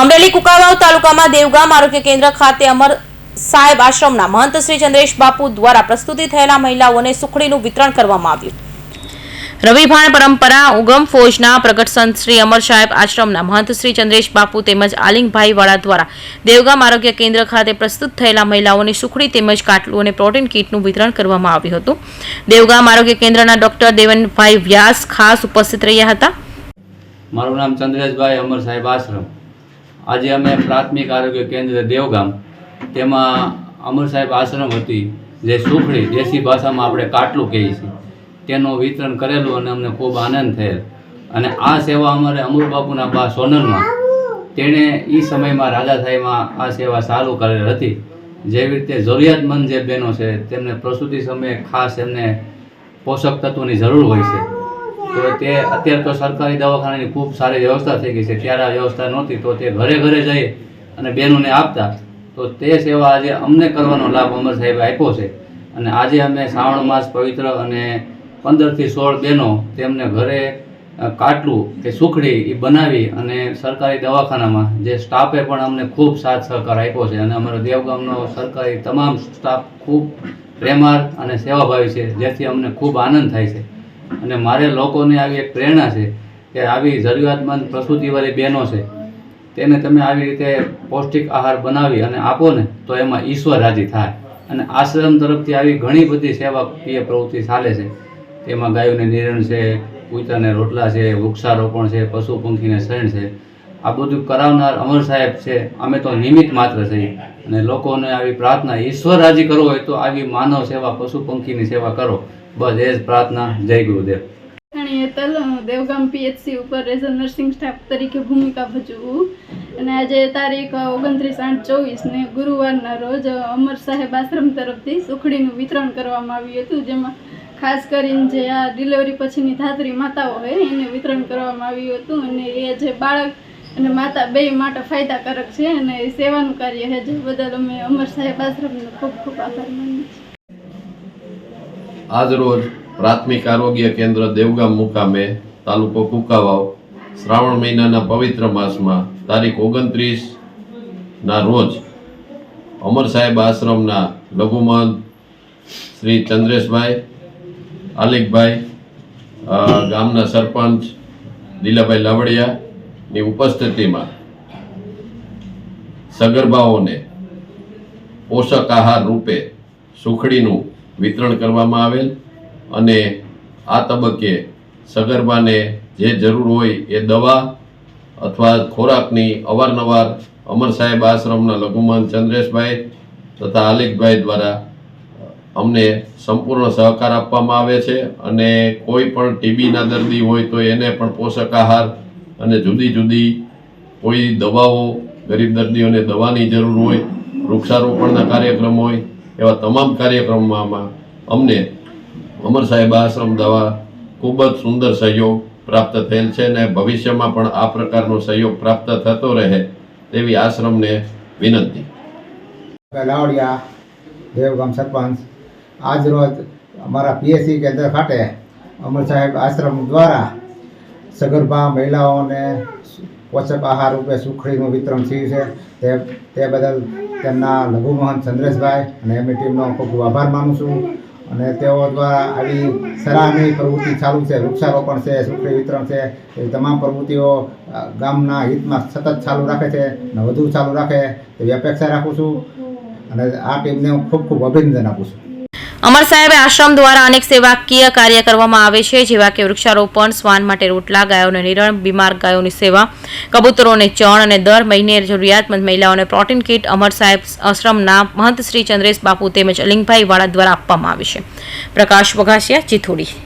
અમરેલી કુકાવાવ તાલુકામાં દેવગામ આરોગ્ય કેન્દ્ર ખાતે અમર સાહેબ આશ્રમના મહંત શ્રી ચંદ્રેશ બાપુ દ્વારા પ્રસ્તુતિ થયેલા મહિલાઓને સુખડીનું વિતરણ કરવામાં આવ્યું. રવિભાણ પરંપરા ઉગમ ફોજના પ્રગટ સંત શ્રી અમર સાહેબ આશ્રમના મહંત શ્રી ચંદ્રેશ બાપુ તેમજ આલિંગભાઈ વાળા દ્વારા દેવગામ આરોગ્ય કેન્દ્ર ખાતે પ્રસ્તુત થયેલા મહિલાઓને સુખડી તેમજ કાટલું અને પ્રોટીન કીટનું વિતરણ કરવામાં આવ્યું હતું. દેવગામ આરોગ્ય કેન્દ્રના ડોક્ટર દેવનભાઈ વ્યાસ ખાસ ઉપસ્થિત રહ્યા હતા. મારું નામ ચંદ્રેશભાઈ અમર સાહેબ આશ્રમ. આજે અમે પ્રાથમિક આરોગ્ય કેન્દ્ર દેવગામ, તેમાં અમર સાહેબ આશ્રમ હતી, જે સુખડી દેશી ભાષામાં આપણે કાટલું કહીએ છીએ. તેનું વિતરણ કરેલું અને અમને ખૂબ આનંદ થયેલ. અને આ સેવા અમારે અમરબાપુના બા સોનલમાં. તેણે એ સમયમાં રાજા સાહેબમાં આ સેવા ચાલુ કરેલ હતી. જેવી રીતે જરૂરિયાતમંદ જે બહેનો છે, તેમને પ્રસૂતિ સમયે ખાસ એમને પોષક તત્વોની જરૂર હોય છે. તો તે અત્યારે તો સરકારી દવાખાનાની ખૂબ સારી વ્યવસ્થા થઈ ગઈ છે. ત્યારે આ વ્યવસ્થા નહોતી, તો તે ઘરે ઘરે જઈ અને બહેનોને આપતા. તો તે સેવા આજે અમને કરવાનો લાભ અમર સાહેબે આપ્યો છે. અને આજે અમે શ્રાવણ માસ પવિત્ર અને પંદરથી સોળ બહેનો તેમને ઘરે કાટલું કે સુખડી એ બનાવી અને સરકારી દવાખાનામાં જે સ્ટાફે પણ અમને ખૂબ સાથ સહકાર આપ્યો છે. અને અમારો દેવગામનો સરકારી તમામ સ્ટાફ ખૂબ પ્રેમાર અને સેવાભાવી છે, જેથી અમને ખૂબ આનંદ થાય છે. અને મારે લોકોને આવી એક પ્રેરણા છે કે આવી જરૂરિયાતમંદ પ્રસૂતિવાળી બહેનો છે, તેને તમે આવી રીતે પૌષ્ટિક આહાર બનાવી અને આપો ને તો એમાં ઈશ્વર રાજી થાય. અને આશ્રમ તરફથી આવી ઘણી બધી સેવાકીય પ્રવૃત્તિ ચાલે છે. તેમાં ગાયોને નિરણ છે કૂતરાને રોટલા છે, વૃક્ષારોપણ છે, પશુ પંખીને શરણ છે. આ બધું કરાવનાર અમર સાહેબ છે, અમે તો નિમિત્ત માત્ર છીએ અને લોકોને આવી પ્રાર્થના ઈશ્વર રાજી કરવો હોય તો આવી માનવ સેવા, પશુ પંખીની સેવા કરો. બસ, એ જ પ્રાર્થના. જય ગુરુદેવ. દેવગામ પીએચસી ઉપર એઝ અ નર્સિંગ સ્ટાફ તરીકે ભૂમિકા ભજવું. અને આજે તારીખ ઓગણત્રીસ આઠ ચોવીસને ગુરુવારના રોજ અમર સાહેબ આશ્રમ તરફથી સુખડીનું વિતરણ કરવામાં આવ્યું હતું. જેમાં ખાસ કરીને જે આ ડિલિવરી પછીની ધાત્રી માતાઓ હોય, એને વિતરણ કરવામાં આવ્યું હતું. અને એ જે બાળક અને માતા બે માટે ફાયદાકારક છે અને સેવાનું કાર્ય છે. જે બદલ અમે અમર સાહેબ આશ્રમનો ખૂબ ખૂબ આભાર માનીએ છીએ. આજરોજ પ્રાથમિક આરોગ્ય કેન્દ્ર દેવગામ મુકામે તાલુકો કુકાવાવ શ્રાવણ મહિનાના પવિત્ર માસમાં તારીખ ઓગણત્રીસના રોજ અમર સાહેબ આશ્રમના લઘુમંત શ્રી ચંદ્રેશભાઈ આલિકભાઈ ગામના સરપંચ લીલાભાઈ લાવડિયાની ઉપસ્થિતિમાં સગર્ભાઓને પોષક આહાર રૂપે સુખડીનું વિતરણ કરવામાં આવેલ અને આ તબક્કે સગર્ભાને જે જરૂર હોય એ દવા અથવા ખોરાકની અવારનવાર અમર સાહેબ આશ્રમના લઘુમન ચંદ્રેશભાઈ તથા આલેખભાઈ દ્વારા અમને સંપૂર્ણ સહકાર આપવામાં આવે છે અને કોઈ પણ ટીબીના દર્દી હોય તો એને પણ પોષક આહાર અને જુદી જુદી કોઈ દવાઓ ગરીબ દર્દીઓને દવાની જરૂર હોય, વૃક્ષારોપણના કાર્યક્રમ હોય એવા તમામ કાર્યક્રમોમાં અમને અમર સાહેબ આશ્રમ દવા ખૂબ જ સુંદર સહયોગ પ્રાપ્ત થયેલ છે અને ભવિષ્યમાં પણ આ પ્રકારનો સહયોગ પ્રાપ્ત થતો રહે તેવી આશ્રમને વિનંતી. લાવડિયા, દેવગામ સરપંચ, આજ રોજ અમારા પીએસસી કેન્દ્ર ખાતે અમર સાહેબ આશ્રમ દ્વારા સગર્ભા મહિલાઓને પોષક આહાર રૂપે સુખડીનું વિતરણ થયું છે. તે તે બદલ તેમના લઘુમોહન ચંદ્રેશભાઈ અને એમની ટીમનો ખૂબ ખૂબ આભાર માનું છું. અને તેઓ દ્વારા આવી સરાહની પ્રવૃત્તિ ચાલુ છે. વૃક્ષારોપણ છે, સુખડી વિતરણ છે એ તમામ પ્રવૃત્તિઓ ગામના હિતમાં સતત ચાલુ રાખે છે અને વધુ ચાલુ રાખે તેવી અપેક્ષા રાખું છું. અને આ ટીમને હું ખૂબ ખૂબ અભિનંદન આપું છું. અમર સાહેબ આશ્રમ દ્વારા અનેક સેવાકીય કાર્ય કરવામાં આવે છે, જેવા કે વૃક્ષારોપણ શ્વાન માટે રોટલા, ગાયોને નિરણ, બીમાર ગાયોની સેવા, કબૂતરોને ચણ અને દર મહિને જરૂરિયાતમંદ મહિલાઓને પ્રોટીન કીટ અમર સાહેબ આશ્રમના મહંત શ્રી ચંદ્રેશ બાપુ તેમજ અલિંગભાઈ વાળા દ્વારા આપવામાં આવે છે. પ્રકાશ વઘાસિયા ચિથોડી